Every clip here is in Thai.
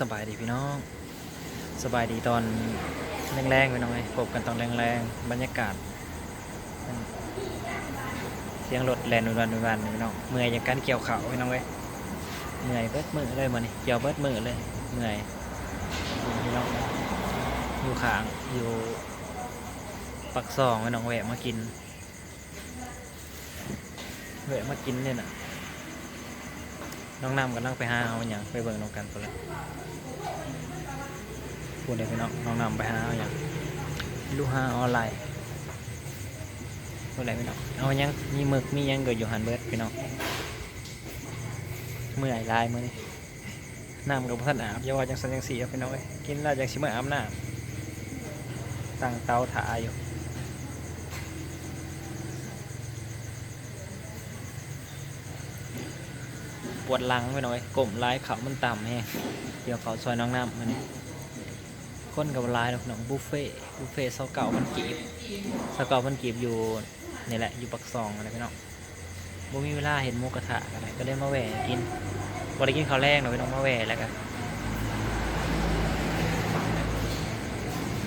สบายดีพี่น้อง สบายดีตอนแรงๆพี่น้องไอ้พบกันตอนแรงๆบรรยากาศ เสียงรถแลนวันวันวันพี่น้องเมื่อยจากการเกี่ยวเขาพี่น้องเว้ยเมื่อยเบิดมือเลยมันนี่เกี่ยวเบิดมือเลยเมื่อยพี่น้องอยู่ขางอยู่ปักซองพี่น้องแวะมากินแวะมากินเนี่ยน่ะ น้องน้ำกำลังไปหาเอาอย่างไปเบิ่งน้องกันตัวละพูดได้พี่น้องน้องน้ำไปหาเอาอย่างลูกหาออนไลน์พูดอะไรพี่น้องเอาหยังมีหมึกมียังเกิดอยู่หันเบิร์ดพี่น้องเมื่อยลายมือนี่น้ำกับท่านอาบย่าวจังสันจังสีเอาพี่น้องเอ้กินแล้วจังสิเมื่ออาบน้ำตั้งเตาถ่ายอยู่ ปวดหลังไปหน่อยกลมร้ายเขามันต่ำแฮงเดี๋ยวเขาซอยน้องน้ำมันนี่คนกับร้ายดอกน้องบุฟเฟ่บุฟเฟ่เสาเก่ามันกีบเสาเก่ามันกีบอยู่นี่แหละอยู่ปักซองอะไรพี่น้องบ่มีเวลาเห็นหมูกระทะอะไรก็เลยมาแหวกินบ่ได้กินข้าวแรงหรอกพี่น้องมาแหวแล้วกัน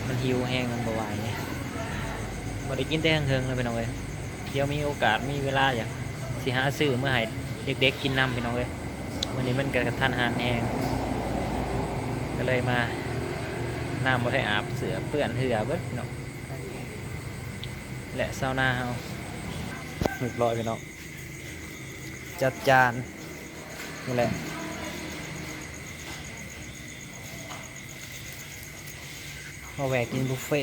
มันหิวแห้งมันบ่ไหวบ่ได้กินแต่เฮิงเลยพี่น้องเลยเดี๋ยวมีโอกาสมีเวลาอย่ากสิหาซื้อเมื่อไหร่ เด็กๆกินน้ำพี่น้องเลยวันนี้มันกิดกับท่านหารแห้งก็เลยมาน้ำมาให้อาบเสือเปื้อนเหือเบิดพี่น้องและซาวน่าเฮาหนึกร้อยพี่น้องจัดจานนี่แหละมาแหวกกินบุฟเฟ่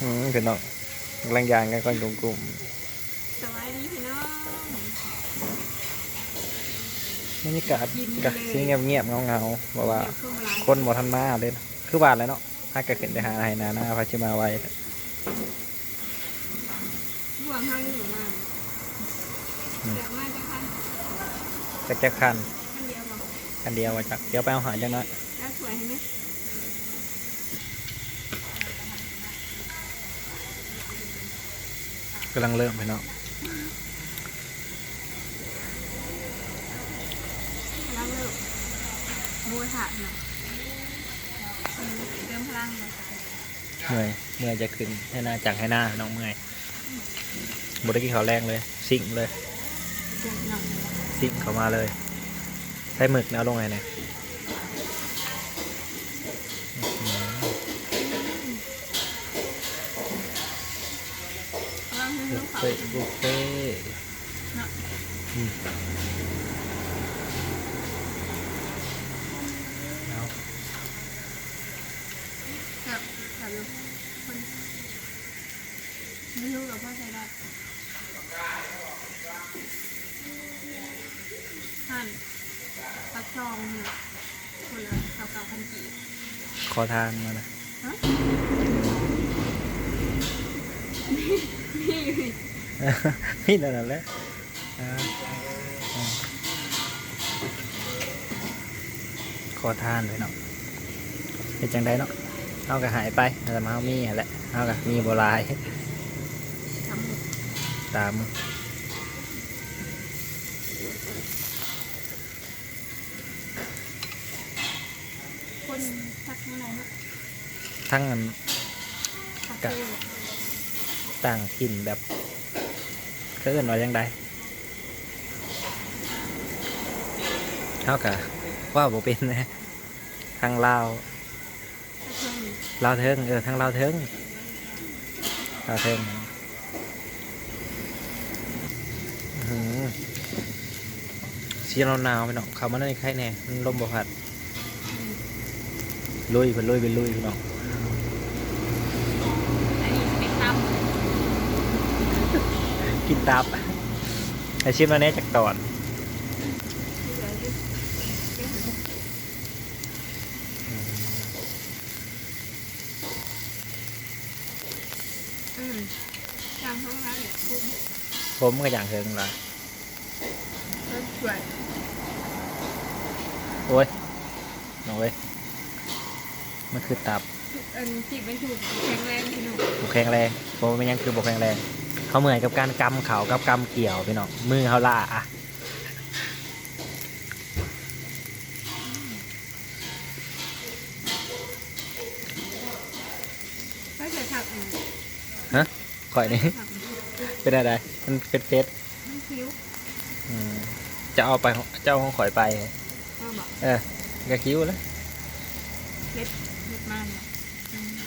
อืมพี่น้องกำลังยางกันก่อนกลุ่มๆ สวัสดีพี่น้อง บรรยากาศกะสีเงียบเงียบๆเงาเงาๆบอกว่าเดี๋ยวเข้ามาคนหมดทันมาเลยนะคือบ้านเลยเนาะถ้าเกิดขึ้นไปหาไฮนาหน้าพาชิมาไว้บวงห้างอยู่มากแต่ว่าจะคันจักจะคันคันเดียวบอกคันเดียวว่าจักเดี๋ยวไปเอาหาจังน้อยแล้วสวยเห็นไหมกำลังเริ่มไปเนาะ แล้วเลิก บัวถาดเนาะอืมเติมพลังเลยเมื่อยเมื่อยจะขึ้นให้หน้าจังให้หน้าน้องเมื่อยบได้กินข้าวแรงเลยสิ่งเลยเดี๋ยวหน่อยสิ่งเข้ามาเลย ใส่หมึกนะเอาลงไงเนี่ยอื้อหือพลังให้บุลูฟกเขาเฟ่ต์บุฟเฟ่ต์ เนาะ อืมเอา แบบแบบอยู่คน ไม่รู้กับพ่อใจได้ท่านปักซองเนี่ยคนละเก่าเก่าพันกี่ขอทานมานะฮะนี่พี่นั่นแหละอ่าอ่าขอทานเลยเนาะเป็นจังไดเนาะเอาก็หายไปแต่มาเอามีหั่นแหละเอาก็มีโบราณทำหมด ตามคนทักเมื่อไหร่เนาะทั้งอันทักกะเจอต่างถิ่นแบบเขาเอื่นว่าจังไดเอากะว่าบ่เป็นนะทางลาวทักเพิ่มลาวเทิงเออทางลาวเทิงลาวเทิงอื้อหือ สีเราหนาวไปเนาะเขามาในไข่แน่มันลมบ่พัดลุยเพิ่นลุยเป็นลุยพี่น้องอันนี้เป็นตกินตับไอชิมแล้วเนี้จากตอนำที่เหลือที่อืมจำเขาแล้วเนี่ยคุ้มผมก็อย่างเทิงละ โอ้ยน้องเว้ยมันคือตับอันจีบมัถูกแข็งแรงพี่น้องแข็งแรงเพราะไม่ยังคือบกแข็งแรง เขาเหมือนกับการกำเขากับกำเกี่ยวพี่น้อง มือเขาล่าอะไม่เคยถักฮะข่อยนี่เป็นอะไร มันเป็นเฟสมันคิ้ว อืม จะเอาไปเจ้าของข่อยไป เออบอกเออกระคิ้วแล้วเล็ดเล็ดมากเนี่ยอืม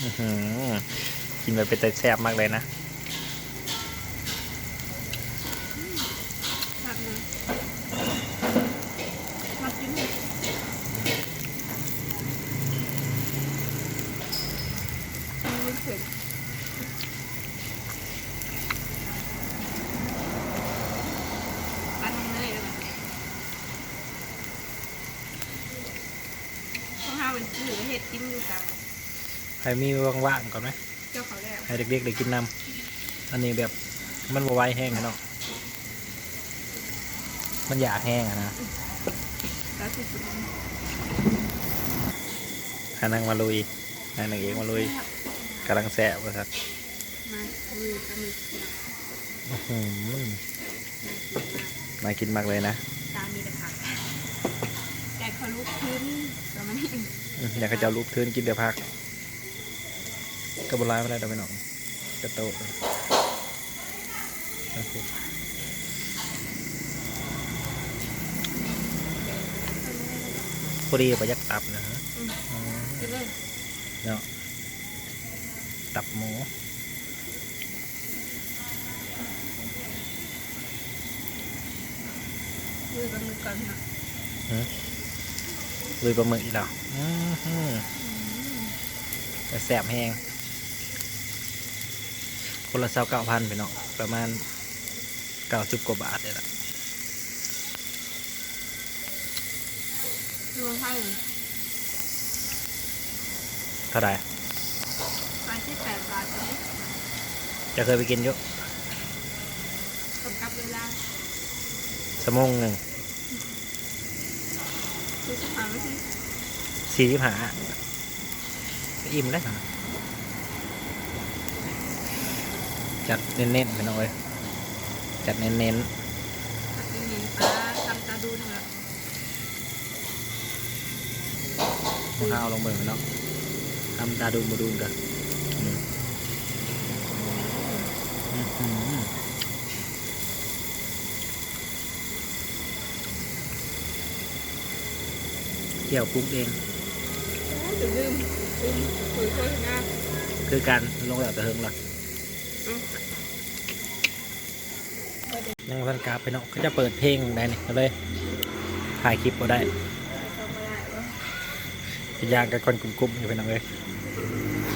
อื้อหือกินไปเป็นแต่แซ่บมากเลยนะแบบนี้มากินมันเผ็ดปลาทำเลยเลยข้าวห้าเป็นชื่อเห็ดกินอยู่กับ ให้มีว่างๆก่อนไหมเจ้าเขาแล้วให้เด็กๆได้กินน้ำอันนี้แบบมันบวไหวแห้งอะเนาะมันอยากแห้งอะนะแล้วสุดหานางมาลุยหานางเอกมาลุยกำลังแสบว่าสัตว์มาคุยกันเลยอื้อหือน่ากินมากเลยนะตามีแต่ผักแต่เขาลุกขึ้นประมาณนี้อืมอยากให้เจ้าลูกเทินกินเดี๋ยว พักก็บร้ายไม่ได้ดอกไปหน่องกระโตกเลยโอเคพอดีประยักตับนะฮะอืมอืมกินเลยเนาะตับหมูมือกับมือก่อนนะลุยปลาหมึกอีกแล้วอื้อหือแต่แสบแห้ง คนละเศร้าเก้าพันไปเนาะประมาณเก้าสิบกว่าบาทเลยล่ะรวมให้เท่าไหร่ไปที่แปดบาทตรงนี้จะเคยไปกินอยุกำกับเวลาสมงหนึ่งคือสถานที่สี่สิบห้าอิ่มได้นะ จัดเน้นๆไปหน่อยจัดเน้นตัดเงินปลาทำตาดูนเหรอๆข้าวลงเบิ่งไปเนาะทำตาดูมาดูนกันอืมอื้อหือเกี่ยวปรุงเองจะลืมลืมคุยโฆษณาคือการลงแบบตะเฮิงหรอ อืมยังพันกราฟไปเนาะเขาจะเปิดเพลงได้เนี่ยก็เลย ถ่ายคลิปก็ได้ทำไม่ได้วะจะยากกับคนกลุ่มๆอยู่ไปหน่อยเลย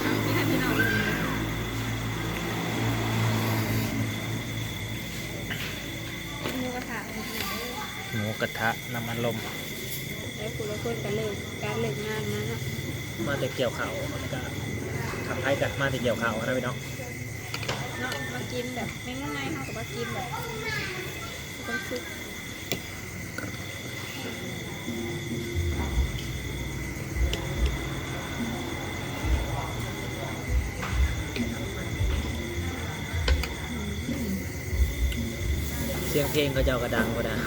เอาที่ให้พี่น้องดูกินหมูกระทะนิดหน่อยหมูกระทะน้ำมันลมแล้วคุณละคนกันเลิกการเลิกงานมาเนาะมาแต่เกี่ยวเขาแล้วก็ทำไทยกันมาแต่เกี่ยวเขานะพี่น้อง เรามากินแบบไม่ง่ายๆค่ะแต่ว่ากินแบบคนซุปเสียงเพลงเขาเจ้ากระดังกระดัง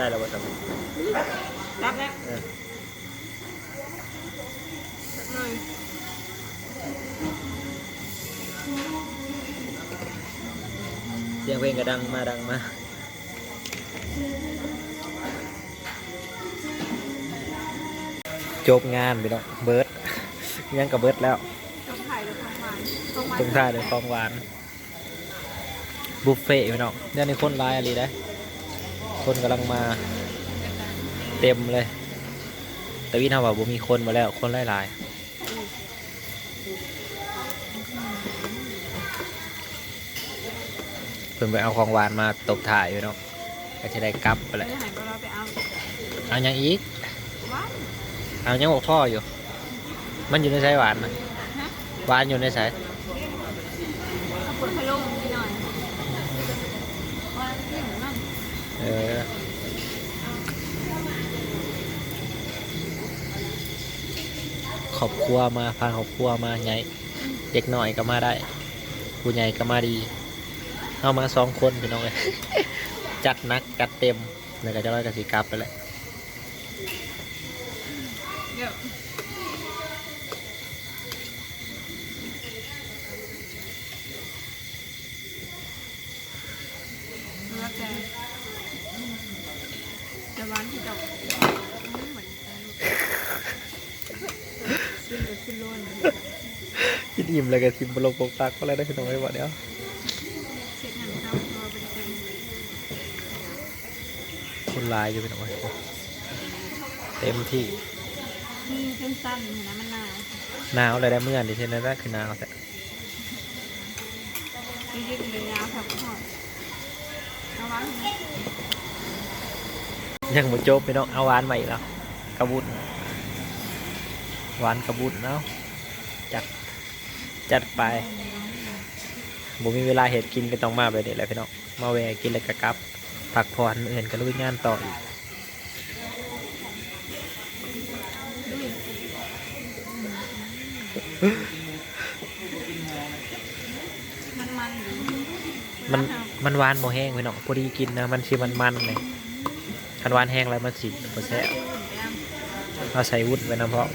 ได้แล้ววะสำรับแล้วเออสักหน่อยเสียงเพลงกระดังมาดังมาจบงานพี่น้องเบิร์ดยังกับเบิร์ดแล้วต้องถ่ายด้วยความหวานต้องหวาน ตรงท้ายเลยของหวานบุฟเฟ่ต์พี่น้องเดี๋ยวนี้คนร้ายอะไรได้ คนกำลังมา เต็มเลย แต่วินทาว่าบ่มีคนมาแล้ว คนหลายๆเพิ่นไปเอาของหวานมาตบถ่ายพี่น้องก็จะได้กลับไปแหไม่ละได้หายก็เราไปเอาเอายังอีกหวานเอายังบอกพ่ออยู่ มันอยู่ในสายหวานนะฮะหวานอยู่ในสาย เอาเปิดพัดลมนิดหน่อยหวานเรื่องมัน เออขอบครัวมาพาขอบครัวมาไงเด็กหน่อยก็มาได้ ผู้ใหญ่ก็มาดีเอามาสองคนพี่น้องเลยจัดนักจัดเต็มแล้วก็จะร้อยกับสีกลับไปแหละ เดี๋ยวแล้วแต่จะร้านที่ดอกไม่เหมือนกันขึ้นไปขึ้นโลน กิน อิ่มเลยกับทิมบลงปกตักก็เลยได้พี่น้องเลยวันเดียวเช็ดหนังเข้าตัวเป็นคนคนลายอยู่พี่น้องเลยเต็มที่นี่เส้นสั้นเห็นนะมันหนาวหนาวเลยได้เมื่อนดิเช่นนั้นก็คือหนาวแต่จริงๆเป็นยาวแบบหอดเอาไว้ไหมยังหมดจบพี่น้องเอาหวานมาอีกแล้วกระบุนหวานกระบุนเนาะจัด จัดไปผมมีเวลาเห็ดกินก็ต้องมาไปเด็ดแหละพี่น้อง มาแวะกินแล้วก็กลับผักผ่อนมื้ออื่นก็ลุยงานต่ออีกมันมันหวานโมแห้งพี่น้องพอดีกินนะมันสิมันมันเลยคันหวานแห้งแล้วมันสิบ่แซ่บเราใส่วุ้นไว้น้ำเพาะ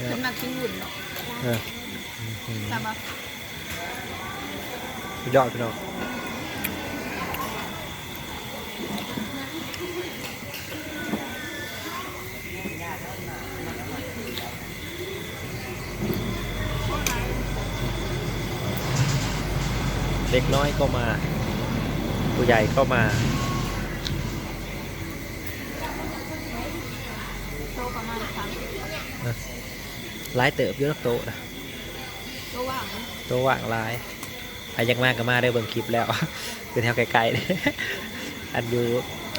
นี่สำหรับกินหุ่นเนาะเอออืมแต่ว่าสุดยอดพี่น้องเด็กน้อยก็มา ผู้ใหญ่ก็มา โตประมาณสามสิบ หลายเติบเยอะโตะนะโตว่างโตะว่างหลายใครอยากมากก็มาได้เบิ่งคลิปแล้ว คือแถวไกลๆเลยอันอยู่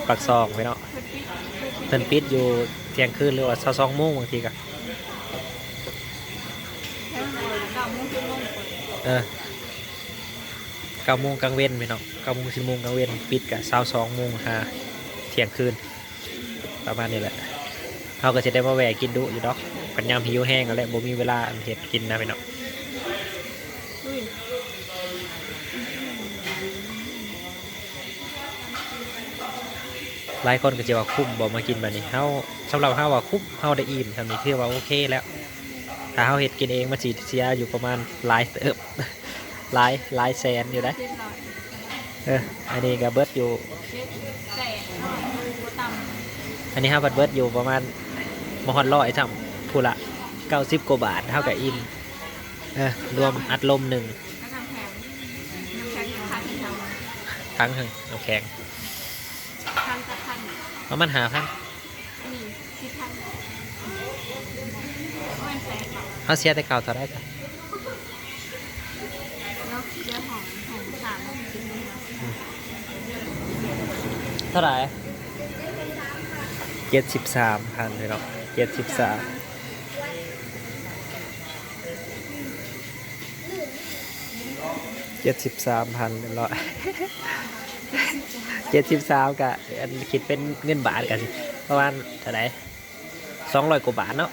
ปักซองไปเนาะเพื่อนปิดเพื่อนปิดเพิ่นปิดอยู่เที่ยงคืนหรือว่าเช้าสองโมงบางทีก็แค่ไหนเก้าโมงสิบโมงเปิดเออเก้าโมงกลางเว้นไปเนาะเก้าโมงสิบโมงกลางเว้นปิดกับเช้าสองโมงหาเที่ยงคืน ประมาณนี้แหละเขาก็จะได้มาแวะกินดุอยู่ดอก ปัญญามหิวแห้งก็แล้วบ่มีเวลาเห็ดกินนะพี่น้องดุยหลายคนก็จะว่าคุ้มบ่มากินแบบนี้เฮาสำหรับเฮาว่าคุ้มเฮาได้อิ่มทำนี้คือว่าโอเคแล้วถ้าเฮาเฮ็ดกินเองมันสิเสียอยู่ประมาณหลายเติบหลายหลายแสนอยู่นะเจ็ดร้อยเอออันนี้ก็เบิร์ดอยู่ อันนี้ฮาก็เบิร์ดอยู่ประมาณบ่ฮอดร้อยจำ ผู้ละ90กว่าบาทเท่ากับอิ่มเออรวมอัดลมหนึ่งแล้วน้ำแข็งน้ำแข็งพันเท่าทั้งหนึ่งน้ำแข็งพันจะพันประมาณหาพันนี่สิบพันก็เป็นแสนหรอกเฮาเสียแต่เก่าเท่าได้จ้ะแล้วเรื่องของของสามกินนี่เนาะเท่าไหร่เจ็ดสิบสามพันเลยเนาะเจ็ดสิบสาม เจ็ดสิบสามพันร้อยเจ็ดสิบสามกะอันคิดเป็นเงินบาทกันประมาณเท่าไหร่สองร้อยกว่าบาทเนาะ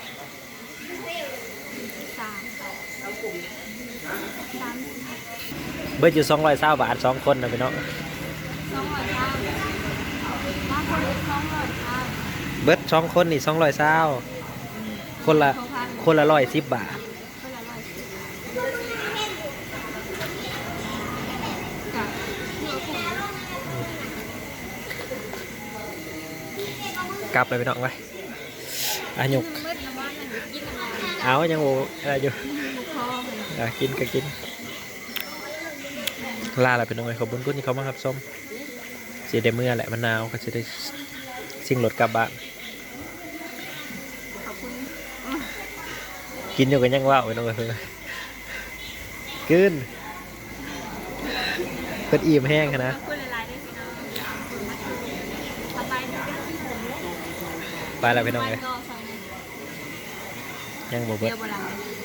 เบิดอยู่สองร้อยเศร้าบาทสองคนนะพี่น้องสองร้อยห้าบางคนสอร้อยห้าเบิดสองคนนี่สองร้อยเศร้าคนละคนละร้อยสิบบาท กลับเลยพี่น้องไปอายุกเอน้ำมันมันกินอะไรเอายังโออะไรอยู่กินกินก็กินลาละพี่น้องเอ้ยขอบคุณคุณที่เขามาครับส้มสีได้เมื่อแหละมันาวก็จะได้สิ่งรถกลับบ้านกินอยู่กันยังว่าวพี่น้องเอ้ยกินเปิดอิ่มแห้งนะ ขอบคุณหลายๆด้วยพี่น้องขอบคุณมากสบายดี ไปแล้วพี่น้องเลยยังบ่เบิเดียวโบราณ